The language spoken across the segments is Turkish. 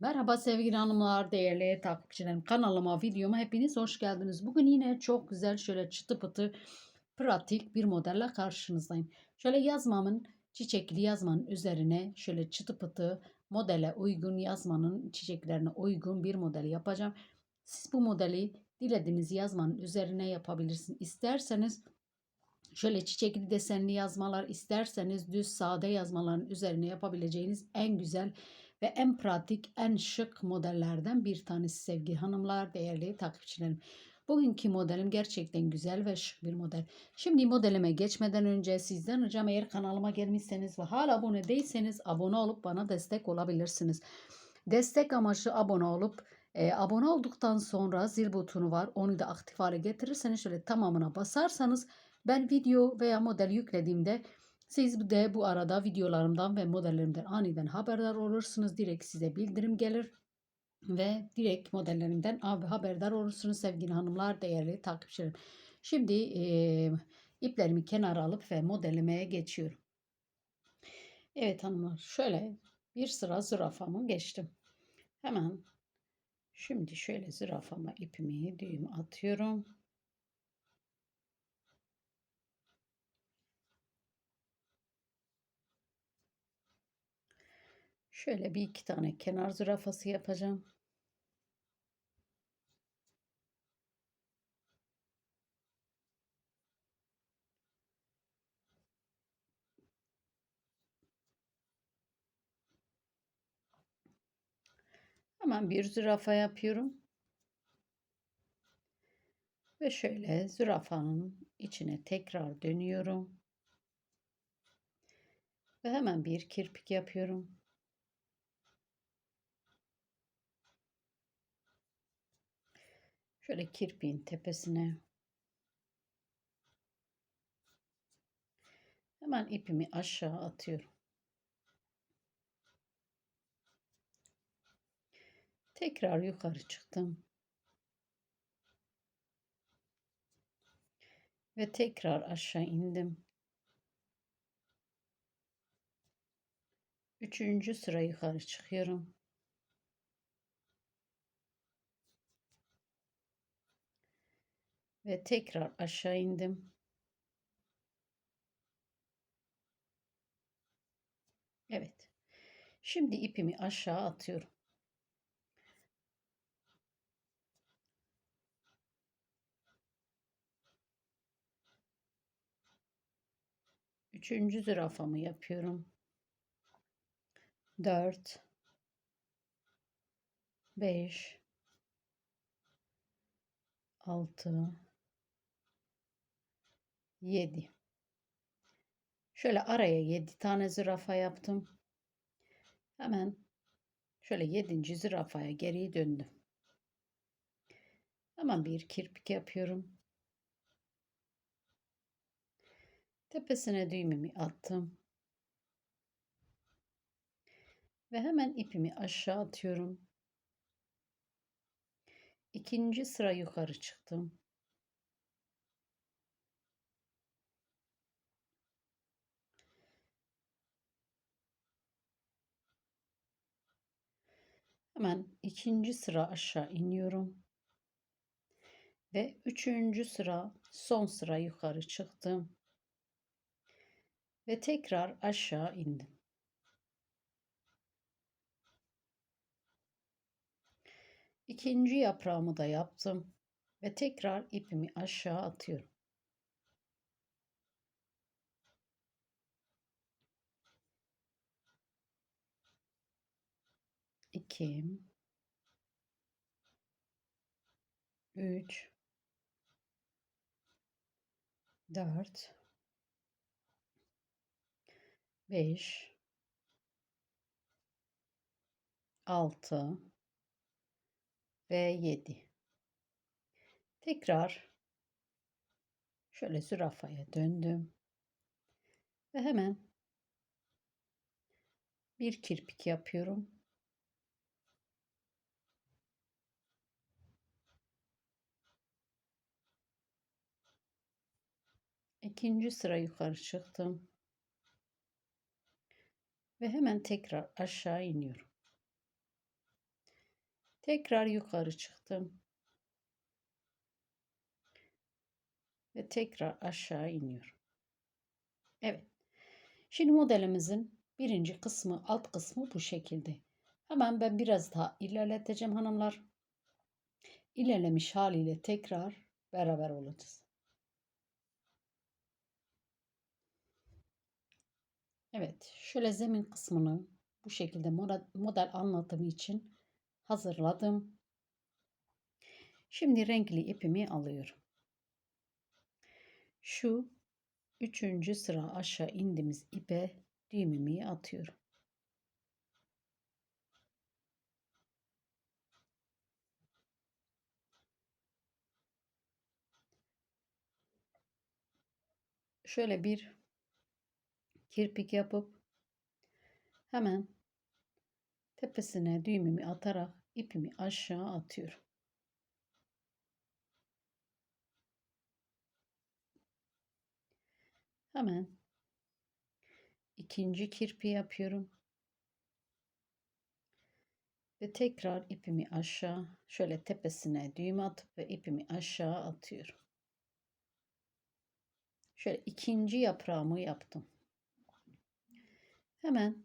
Merhaba sevgili hanımlar, değerli takipçilerim. Kanalıma, videoma hepiniz hoş geldiniz. Bugün yine çok güzel şöyle çıtı pıtı pratik bir modelle karşınızdayım. Şöyle yazmamın, çiçekli yazmanın üzerine şöyle çıtı pıtı modele uygun yazmanın çiçeklerine uygun bir model yapacağım. Siz bu modeli dilediğiniz yazmanın üzerine yapabilirsiniz. İsterseniz şöyle çiçekli desenli yazmalar, isterseniz düz sade yazmaların üzerine yapabileceğiniz en güzel ve en pratik, en şık modellerden bir tanesi sevgili hanımlar, değerli takipçilerim. Bugünkü modelim gerçekten güzel ve şık bir model. Şimdi modelime geçmeden önce sizden ricam eğer kanalıma gelmişseniz ve hala abone değilseniz abone olup bana destek olabilirsiniz. Destek amaçlı abone olup e, abone olduktan sonra zil butonu var. Onu da aktif hale getirirseniz şöyle tamamına basarsanız ben video veya model yüklediğimde siz de bu arada videolarımdan ve modellerimden aniden haberdar olursunuz. Direkt size bildirim gelir ve direkt modellerimden haberdar olursunuz sevgili hanımlar, değerli takipçilerim. Şimdi e, iplerimi kenara alıp ve modellemeye geçiyorum. Evet hanımlar şöyle bir sıra zürafamı geçtim. Hemen şimdi şöyle zürafama ipimi düğüm atıyorum. Şöyle bir iki tane kenar zürafası yapacağım. Hemen bir zürafa yapıyorum. Ve şöyle zürafanın içine tekrar dönüyorum. Ve hemen bir kirpik yapıyorum. Şöyle kirpiğin tepesine hemen ipimi aşağı atıyorum. Tekrar yukarı çıktım. Ve tekrar aşağı indim. Üçüncü sıra yukarı çıkıyorum. Ve tekrar aşağı indim. Evet. Şimdi ipimi aşağı atıyorum. Üçüncü zürafamı yapıyorum. Dört. Beş. Altı. 7. Şöyle araya 7 tane zürafa yaptım. Hemen şöyle 7. zürafaya geri döndüm. Hemen bir kirpik yapıyorum. Tepesine düğümümü attım. Ve hemen ipimi aşağı atıyorum. İkinci sıra yukarı çıktım. Hemen ikinci sıra aşağı iniyorum. Ve üçüncü sıra son sıra yukarı çıktım. Ve tekrar aşağı indim. İkinci yaprağımı da yaptım. Ve tekrar ipimi aşağı atıyorum. 2 3 4 5 6 ve 7 tekrar şöyle zürafaya döndüm ve hemen bir kirpik yapıyorum ikinci sıra yukarı çıktım. Ve hemen tekrar aşağı iniyorum. Tekrar yukarı çıktım. Ve tekrar aşağı iniyorum. Evet. Şimdi modelimizin birinci kısmı, alt kısmı bu şekilde. Hemen ben biraz daha ilerleteceğim hanımlar. İlerlemiş haliyle tekrar beraber olacağız. Evet, şöyle zemin kısmını bu şekilde model, anlatımı için hazırladım. Şimdi renkli ipimi alıyorum. Şu üçüncü sıra aşağı indiğimiz ipe düğümümü atıyorum. Şöyle bir kirpik yapıp hemen tepesine düğümümü atarak ipimi aşağı atıyorum. Hemen ikinci kirpi yapıyorum. Ve tekrar ipimi aşağı şöyle tepesine düğüm atıp ve ipimi aşağı atıyorum. Şöyle ikinci yaprağımı yaptım. Hemen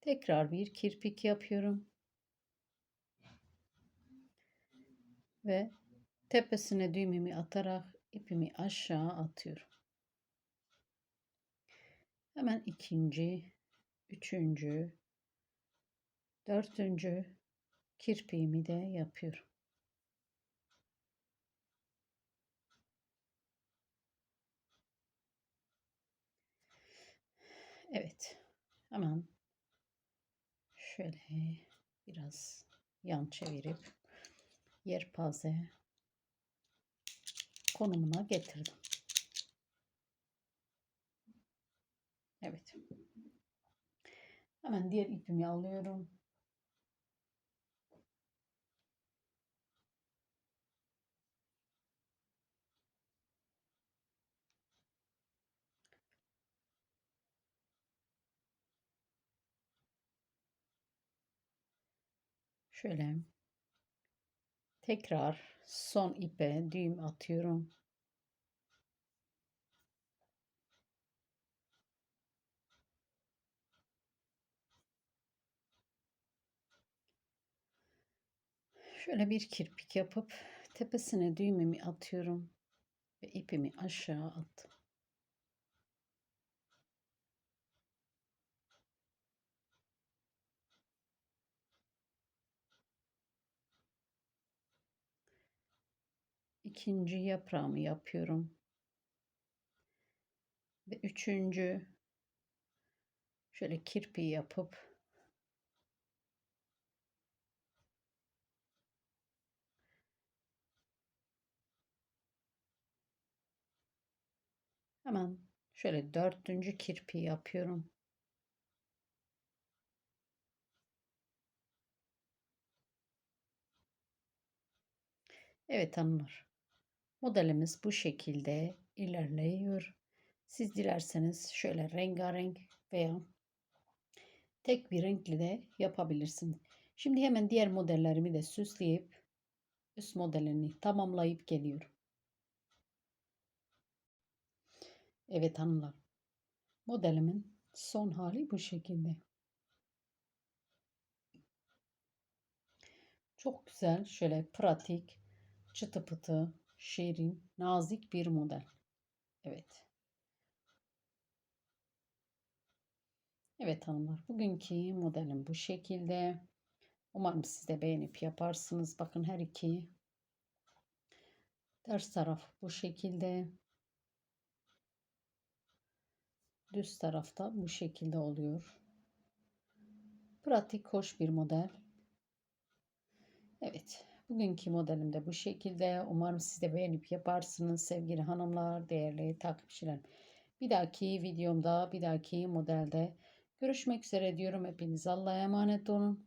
tekrar bir kirpik yapıyorum. Ve tepesine düğümümü atarak ipimi aşağı atıyorum. Hemen ikinci, üçüncü, dördüncü kirpiğimi de yapıyorum. Evet. Hemen şöyle biraz yan çevirip yerpaze konumuna getirdim. Evet. Hemen diğer ipimi alıyorum. Şöyle tekrar son ipe düğüm atıyorum. Şöyle bir kirpik yapıp tepesine düğümümü atıyorum ve ipimi aşağı attım. İkinci yaprağımı yapıyorum. Ve üçüncü şöyle kirpiği yapıp hemen şöyle dördüncü kirpiği yapıyorum. Evet hanımlar. Modelimiz bu şekilde ilerliyor. Siz dilerseniz şöyle rengarenk veya tek bir renkli de yapabilirsiniz. Şimdi hemen diğer modellerimi de süsleyip üst modelini tamamlayıp geliyorum. Evet hanımlar. Modelimin son hali bu şekilde. Çok güzel, şöyle pratik, çıtı pıtı, şirin, nazik bir model. Evet. Evet hanımlar, bugünkü modelim bu şekilde. Umarım siz de beğenip yaparsınız. Bakın her iki ters taraf bu şekilde. Düz tarafta bu şekilde oluyor. Pratik, hoş bir model. Evet. Bugünkü modelim de bu şekilde. Umarım siz de beğenip yaparsınız sevgili hanımlar, değerli takipçilerim. Bir dahaki videomda, bir dahaki modelde görüşmek üzere diyorum. Hepiniz Allah'a emanet olun.